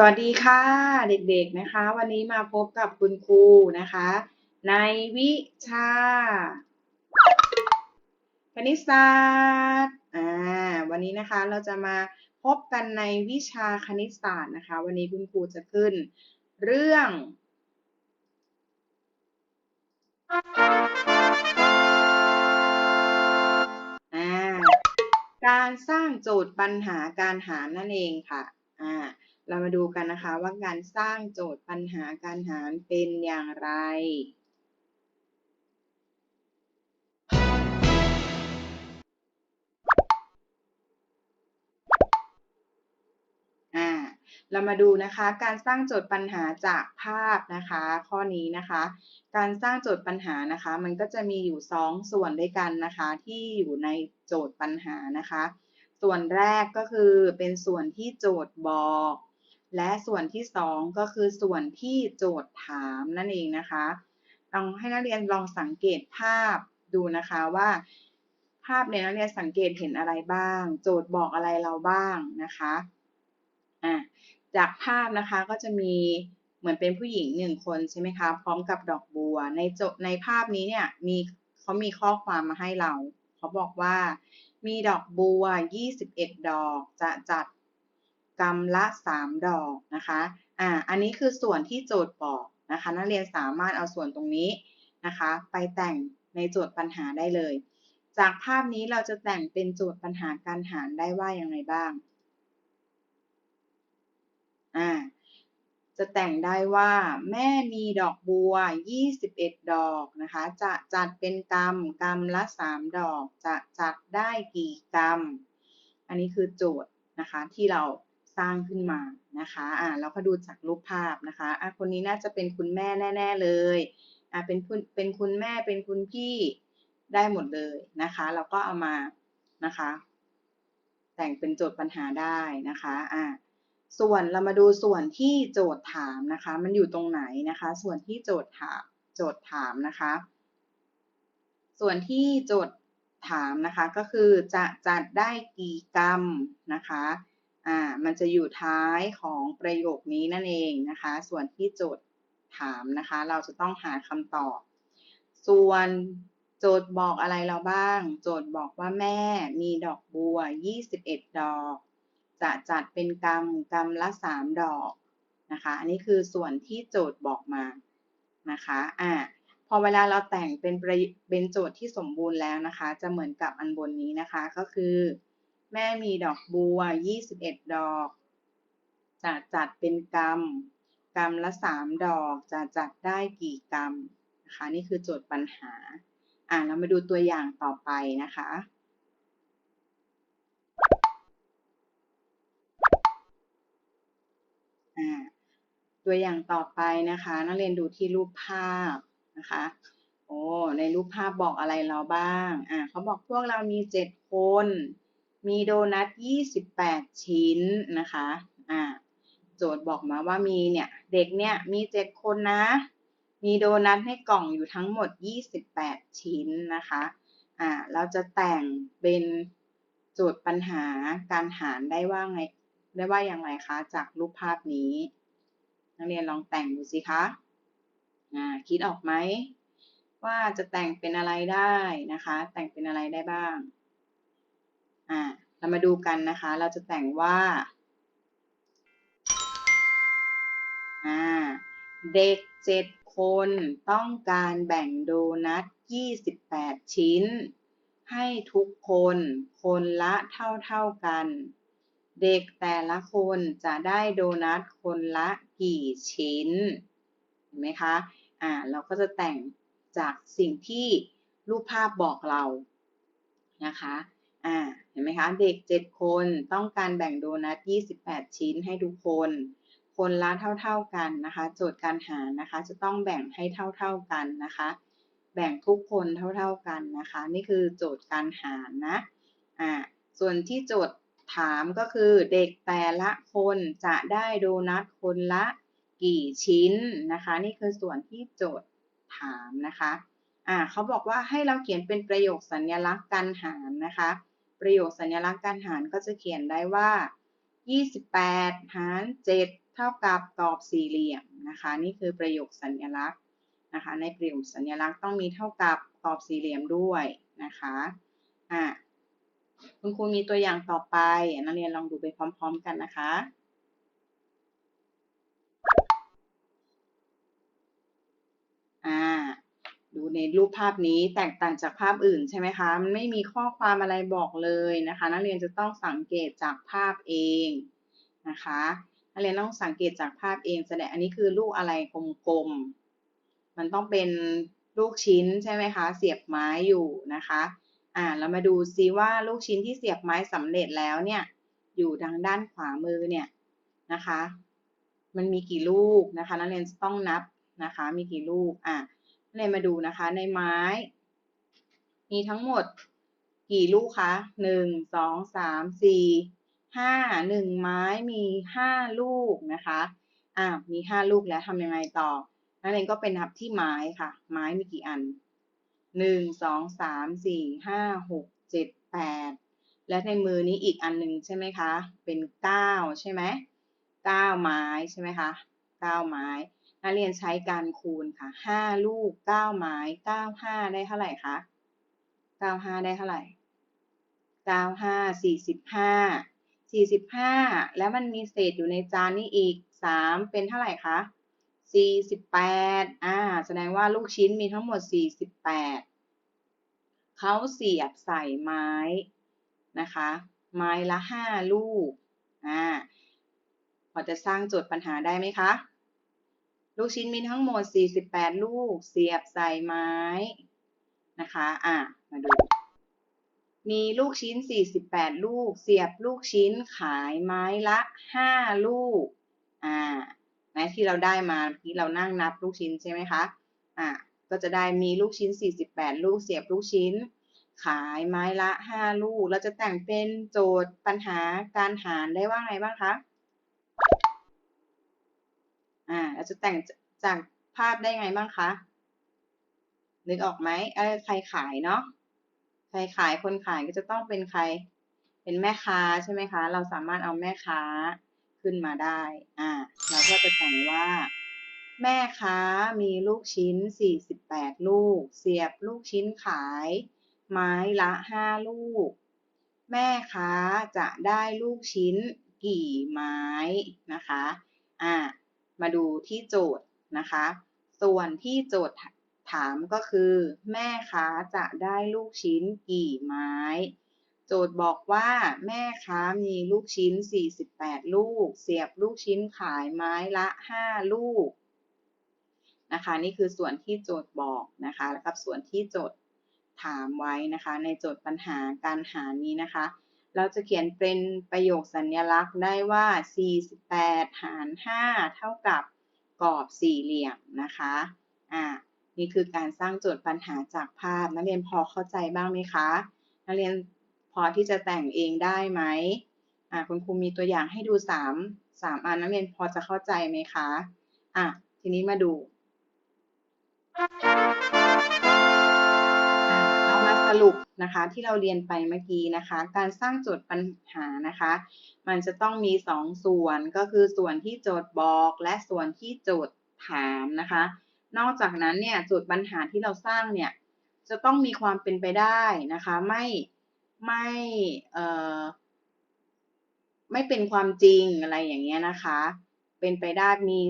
สวัสดีค่ะเด็กๆนะคะ วันนี้มาพบกับคุณครูนะคะ ในวิชาคณิตศาสตร์อ่าวันนี้นะคะเราจะมาพบกันในวิชาคณิตศาสตร์นะคะ วันนี้คุณครูจะขึ้น เรื่องอการสร้างโจทย์ปัญหาการหารนั่นเองค่ะ เรามาดูกันนะคะว่าการสร้างโจทย์ปัญหาการหารเป็นอย่างไรอ่าเรามาดูนะคะ การสร้างโจทย์ปัญหาจากภาพนะคะ ข้อนี้นะคะ การสร้างโจทย์ปัญหานะคะ มันก็จะมีอยู่ 2 ส่วนด้วยกันนะคะ ที่อยู่ในโจทย์ปัญหานะคะ ส่วนแรกก็คือเป็นส่วนที่โจทย์บอก และส่วนที่ 2 ก็คือส่วนที่โจทย์ถามนั่นเองนะคะลองให้นักเรียนลองสังเกตภาพดูนะคะว่า ภาพในนักเรียนสังเกตเห็นอะไรบ้าง โจทย์บอกอะไรเราบ้างนะคะอะจากภาพนะคะก็จะมีเหมือนเป็นผู้หญิงหนึ่งคนใช่ไหมคะพร้อมกับดอกบัว ในโจในภาพนี้เนี่ยมีเขามีข้อความมาให้เรา เขาบอกว่ามีดอกบัว 21 ดอกจะจัด กำละ 3 ดอกนะคะอ่าอันนี้คือส่วนที่โจทย์บอกนะคะนักเรียนสามารถเอาส่วนตรงนี้นะคะ ไปแต่งในโจทย์ปัญหาได้เลย จากภาพนี้เราจะแต่งเป็นโจทย์ปัญหาการหารได้ว่าอยังไงบ้างอ่าจะแต่งได้ว่าแม่มีดอกบัว 21 ดอกนะคะ จะจัดเป็นกรรมกรรมละ 3 ดอก จะจัดได้กี่กรรม อันนี้คือโจทย์นะคะที่เรา สร้างขึ้นมานะคะอ่าเราก็ดูจากรูปภาพนะคะอะคนนี้น่าจะเป็นคุณแม่แน่ ๆเลยอ่าเป็นคุณเป็นคุณแม่เป็นคุณพี่ได้หมดเลยนะคะ เราก็เอามานะคะ แต่งเป็นโจทย์ปัญหาได้นะคะอ่าส่วนเรามาดูส่วนที่โจทย์ถามนะคะ มันอยู่ตรงไหนนะคะ ส่วนที่โจทย์ถามโจทย์ถามนะคะ ส่วนที่โจทย์ถามนะคะก็คือจะจัดได้กี่กรรมนะคะ อ่ามันจะอยู่ท้ายของประโยคนี้นั่นเองนะคะ ส่วนที่โจทย์ถามนะคะ เราจะต้องหาคำตอบ ส่วนโจทย์บอกอะไรเราบ้าง โจทย์บอกว่าแม่มีดอกบัว 21 ดอก จะจัดเป็นกรรมกรรมละ 3 ดอกนะคะ อันนี้คือส่วนที่โจทย์บอกมานะคะอ่าพอเวลาเราแต่งเป็นเป็นโจทย์ที่สมบูรณ์แล้วนะคะ จะเหมือนกับอันบนนี้นะคะก็คือ แม่มีดอกบัว21ดดอกจะจัดเป็นกรรม กรรมละ3ดอกจะจัดได้กี่กรรมนะคะนี่คือโจทย์ปัญหา อ่าเรามาดูตัวอย่างต่อไปนะคะตัวอย่างต่อไปนะคะนักเรียนดูที่รูปภาพนะคะ โอ้ในรูปภาพบอกอะไรเราบ้าง อ่าเขาบอกพวกเรามีเจ็ดคน มีโดนัทยี่สิบแปดชิ้นนะคะ อ่า โจทย์บอกมาว่ามีเนี่ย เด็กเนี่ยมีเจ็ดคนนะ มีโดนัทให้กล่องอยู่ทั้งหมดยี่สิบแปดชิ้นนะคะ อ่า เราจะแต่งเป็นโจทย์ปัญหาการหารได้ว่าไง ได้ว่าอย่างไรคะ จากรูปภาพนี้ นักเรียนลองแต่งดูสิคะ อ่า คิดออกไหม ว่าจะแต่งเป็นอะไรได้นะคะ แต่งเป็นอะไรได้บ้าง อ่าเรามาดูกันนะคะ เราจะแต่งว่าอ่าเด็กเจ็ดคนต้องการแบ่งโดนัท 28 ชิ้น ให้ทุกคนคนละเท่าเท่ากัน เด็กแต่ละคนจะได้โดนัทคนละกี่ชิ้น เห็นไหมคะ อ่า เราก็จะแต่งจากสิ่งที่รูปภาพบอกเรา นะคะ อ่า เห็นไหมคะ เด็ก 7 คนต้องการแบ่งโดนัท 28 ชิ้นให้ทุกคน คนละเท่า ๆกันนะคะ โจทย์การหารนะคะ จะต้องแบ่งให้เท่า ๆกันนะคะ แบ่งทุกคนเท่า ๆกันนะคะ นี่คือโจทย์การหารนะ อ่า ส่วนที่โจทย์ถามก็คือเด็กแต่ละคนจะได้โดนัทคนละกี่ชิ้นนะคะ นี่คือส่วนที่โจทย์ถามนะคะ อ่าเขาบอกว่าให้เราเขียนเป็นประโยคสัญลักษณ์การหารนะคะ ประโยคสัญลักษณ์การหารก็จะเขียนได้ว่า 28 หาร 7 เท่ากับตอบสี่เหลี่ยมนะคะ นี่คือประโยคสัญลักษณ์นะคะ ในประโยคสัญลักษณ์ต้องมีเท่ากับตอบสี่เหลี่ยมด้วยนะคะอะคุณครูมีตัวอย่างต่อไปนักเรียนลองดูไปพร้อม ๆ กันนะคะ อ่า ดู ในรูปภาพนี้แตกต่างจากภาพอื่นใช่ไหมคะ มันไม่มีข้อความอะไรบอกเลยนะคะ นักเรียนจะต้องสังเกตจากภาพเองนะคะ นักเรียนต้องสังเกตจากภาพเอง แสดงอันนี้คือลูกอะไรกลมๆ มันต้องเป็นลูกชิ้นใช่ไหมคะ เสียบไม้อยู่นะคะ อ่า เรามาดูซิว่าลูกชิ้นที่เสียบไม้สำเร็จแล้วเนี่ย อยู่ทางด้านขวามือเนี่ยนะคะ มันมีกี่ลูกนะคะ นักเรียนต้องนับนะคะ มีกี่ลูก อะ เรียมาดูนะคะ ในไม้ มีทั้งหมดกี่ลูกคะหนึ่งสองสามสี่ห้าหนึ่งไม้มีห้าลูกนะคะอะมีห้าลูกแล้วทำยังไงต่อนักเรียนก็ไปนับที่ไม้ค่ะ ไม้มีกี่อันหนึ่งสองสามสี่ห้าหกเจ็ดแปดและในมือนี้อีกอันหนึ่งใช่ไหมคะ เป็นเก้าใช่ไหมเก้าไม้ใช่ไหมคะเก้าไม้ นักเรียนใช้การคูณค่ะห้าลูกเก้าไม้เก้าห้าได้เท่าไหร่คะเก้าห้าได้เท่าไหร่เก้าห้าสี่สิบห้าสี่สิบห้าแล้วมันมีเศษอยู่ในจานนี้อีกสามเป็นเท่าไหร่คะสี่สิบแปดอ่า แสดงว่าลูกชิ้นมีทั้งหมดสี่สิบแปดเขาเสียบใส่ไม้นะคะ ไม้ละห้าลูกอ่าพอจะสร้างโจทย์ปัญหาได้ไหมคะ ลูกชิ้นมีทั้งหมด 48 ลูก เสียบใส่ไม้นะคะ อะ มาดู มีลูกชิ้น 48 ลูก เสียบลูกชิ้นขายไม้ละ 5 ลูก อ่านะที่เราได้มาที่เรานั่งนับลูกชิ้นใช่ไหมคะ อะ ก็จะได้มีลูกชิ้น 48 ลูก เสียบลูกชิ้น ขายไม้ละ 5 ลูก เราจะแต่งเป็นโจทย์ปัญหาการหารได้ว่าไงบ้างคะ อ่าเราจะแต่งจากภาพได้ไงบ้างคะนึกออกไหมเออใครขายเนาะใครขายคนขายก็จะต้องเป็นใคร เป็นแม่ค้าใช่ไหมคะ เราสามารถเอาแม่ค้าขึ้นมาได้ อ่า เราก็จะแต่งว่า แม่ค้ามีลูกชิ้น 48 ลูก เสียบลูกชิ้นขาย ไม้ละ 5 ลูก แม่ค้าจะได้ลูกชิ้นกี่ไม้นะคะ อ่า มาดูที่โจทย์นะคะ ส่วนที่โจทย์ถามก็คือ แม่ค้าจะได้ลูกชิ้นกี่ไม้ โจทย์บอกว่าแม่ค้ามีลูกชิ้น 48 ลูก เสียบลูกชิ้นขายไม้ละ 5 ลูกนะคะนี่คือส่วนที่โจทย์บอกนะคะ แล้วกับส่วนที่โจทย์ถามไว้นะคะ ในโจทย์ปัญหาการหานี้นะคะ เราจะเขียนเป็นประโยคสัญลักษณ์ได้ว่า 48 หาร 5 เท่ากับกรอบสี่เหลี่ยมนะคะ อ่า นี่คือการสร้างโจทย์ปัญหาจากภาพ นักเรียนพอเข้าใจบ้างไหมคะ นักเรียนพอที่จะแต่งเองได้ไหมอ่า คุณครูมีตัวอย่างให้ดู 3 3 อัน นักเรียนพอจะเข้าใจไหมคะ อะ ทีนี้มาดู สรุปนะคะที่เราเรียนไปเมื่อกี้นะคะ การสร้างโจทย์ปัญหานะคะ มันจะต้องมี2ส่วนก็คือส่วนที่โจทย์บอกและส่วนที่โจทย์ถามนะคะ นอกจากนั้นเนี่ยโจทย์ปัญหาที่เราสร้างเนี่ยจะต้องมีความเป็นไปได้นะคะ ไม่ไม่เอ่อไม่เป็นความจริงอะไรอย่างเงี้ยนะคะ เป็นไปได้มี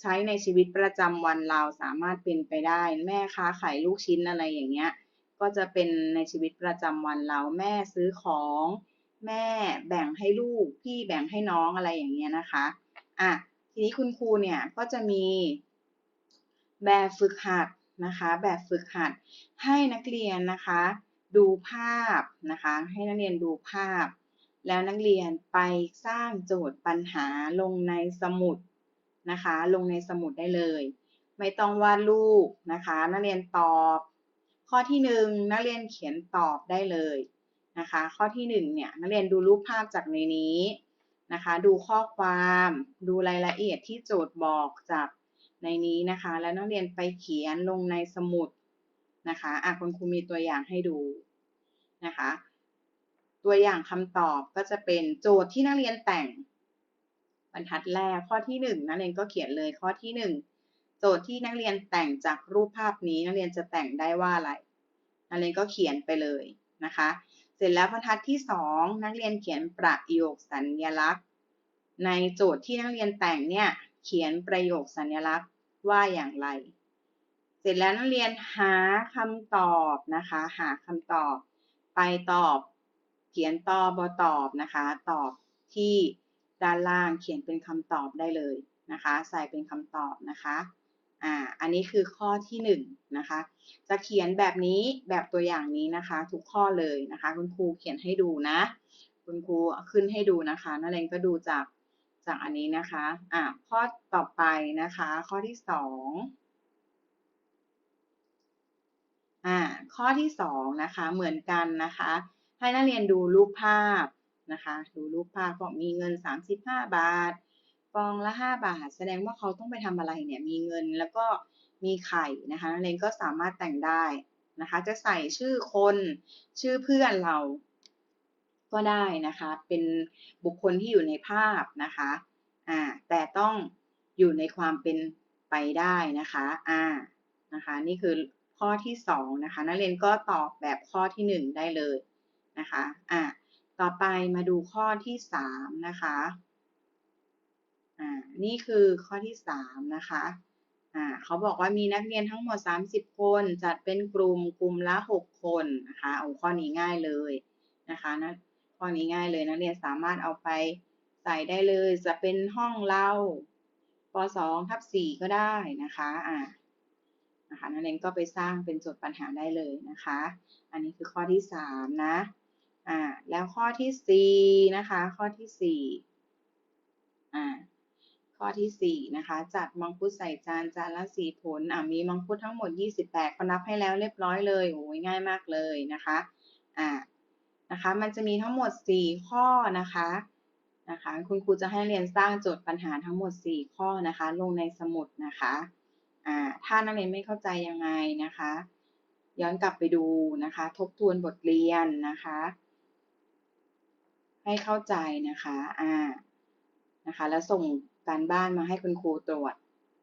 ใช้ในชีวิตประจำวันเราสามารถเป็นไปได้ แม่ค้าขายลูกชิ้นอะไรอย่างเงี้ย ก็จะเป็นในชีวิตประจำวันเราแม่ซื้อของแม่แบ่งให้ลูกพี่แบ่งให้น้องอะไรอย่างเงี้ยนะคะอะทีนี้คุณครูเนี่ยก็จะมีแบบฝึกหัดนะคะแบบฝึกหัดให้นักเรียนนะคะ ดูภาพนะคะให้นักเรียนดูภาพ แล้วนักเรียนไปสร้างโจทย์ปัญหาลงในสมุดนะคะ ลงในสมุดได้เลย ไม่ต้องวาดรูปนะคะ นักเรียนตอบ ข้อที่หนึ่งนักเรียนเขียนตอบได้เลยนะคะ ข้อที่หนึ่งเนี่ยนักเรียนดูรูปภาพจากในนี้นะคะ ดูข้อความดูรายละเอียดที่โจทย์บอกจากในนี้นะคะ แล้วนักเรียนไปเขียนลงในสมุดนะคะอะคุณครูมีตัวอย่างให้ดูนะคะ ตัวอย่างคำตอบก็จะเป็นโจทย์ที่นักเรียนแต่งบรรทัดแรกข้อที่หนึ่งนักเรียนก็เขียนเลยข้อที่หนึ่ง โจทย์ที่นักเรียนแต่งจากรูปภาพนี้นักเรียนจะแต่งได้ว่าอะไร นักเรียนก็เขียนไปเลยนะคะ เสร็จแล้วบรรทัดที่สองนักเรียนเขียนประโยคสัญลักษณ์ ในโจทย์ที่นักเรียนแต่งเนี่ยเขียนประโยคสัญลักษณ์ว่าอย่างไร เสร็จแล้วนักเรียนหาคำตอบนะคะ หาคำตอบ ไปตอบ เขียนตอบบตอบนะคะ ตอบที่ด้านล่างเขียนเป็นคำตอบได้เลยนะคะ ใส่เป็นคำตอบนะคะ อ่า อันนี้คือข้อที่หนึ่งนะคะ จะเขียนแบบนี้แบบตัวอย่างนี้นะคะ ทุกข้อเลยนะคะ คุณครูเขียนให้ดูนะ คุณครูขึ้นให้ดูนะคะนักเรียนก็ดูจากจากอันนี้นะคะ อ่าข้อต่อไปนะคะ ข้อที่สองอ่า ข้อที่สองนะคะ เหมือนกันนะคะ ให้นักเรียนดูรูปภาพนะคะ ดูรูปภาพบอกมีเงิน 35 บาท ฟองละ 5 บาท แสดงว่าเขาต้องไปทำอะไรเนี่ย มีเงินแล้วก็มีไข่นะคะนักเรียนก็สามารถแต่งได้นะคะ จะใส่ชื่อคนชื่อเพื่อนเราก็ได้นะคะ เป็นบุคคลที่อยู่ในภาพนะคะอ่าแต่ต้องอยู่ในความเป็นไปได้นะคะอ่านะคะนี่คือข้อที่สองนะคะนักเรียนก็ตอบแบบข้อที่หนึ่งได้เลยนะคะอ่าต่อไปมาดูข้อที่สามนะคะ อ่านี่คือข้อที่สามนะคะอ่าเขาบอกว่ามีนักเรียนทั้งหมด 30 คนจัดเป็นกลุ่มกลุ่มละ 6 คนนะคะโอ้ข้อนี้ง่ายเลยนะคะนะข้อนี้ง่ายเลยนักเรียนสามารถเอาไปใส่ได้เลยจะเป็นห้องเราป .2 ทับ4ก็ได้นะคะอ่านะคะนักเรียนก็ไปสร้างเป็นโจทย์ปัญหาได้เลยนะคะ อันนี้คือข้อที่ 3 นะอ่าแล้วข้อที่ 4 นะคะ ข้อที่4อ่า ข้อที่ 4 นะคะ จัดมังคุดใส่จานจานละ4ผลอ่ามีมังคุดทั้งหมด 28เขานับให้แล้วเรียบร้อยเลยโอ้ยง่ายมากเลยนะคะอ่านะคะมันจะมีทั้งหมด 4 ข้อนะคะนะคะคุณครูจะให้เรียนสร้างโจทย์ปัญหาทั้งหมด 4 ข้อนะคะ ลงในสมุดนะคะอ่าถ้านักเรียนไม่เข้าใจยังไงนะคะ ย้อนกลับไปดูนะคะ ทบทวนบทเรียนนะคะ ให้เข้าใจนะคะอ่านะคะแล้วส่ง การบ้านมาให้คุณครูตรวจ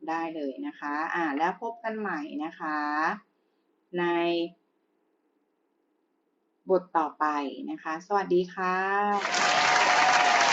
ได้เลยนะคะ อ่า แล้วพบกันใหม่นะคะ ในบทต่อไปนะคะ สวัสดีค่ะ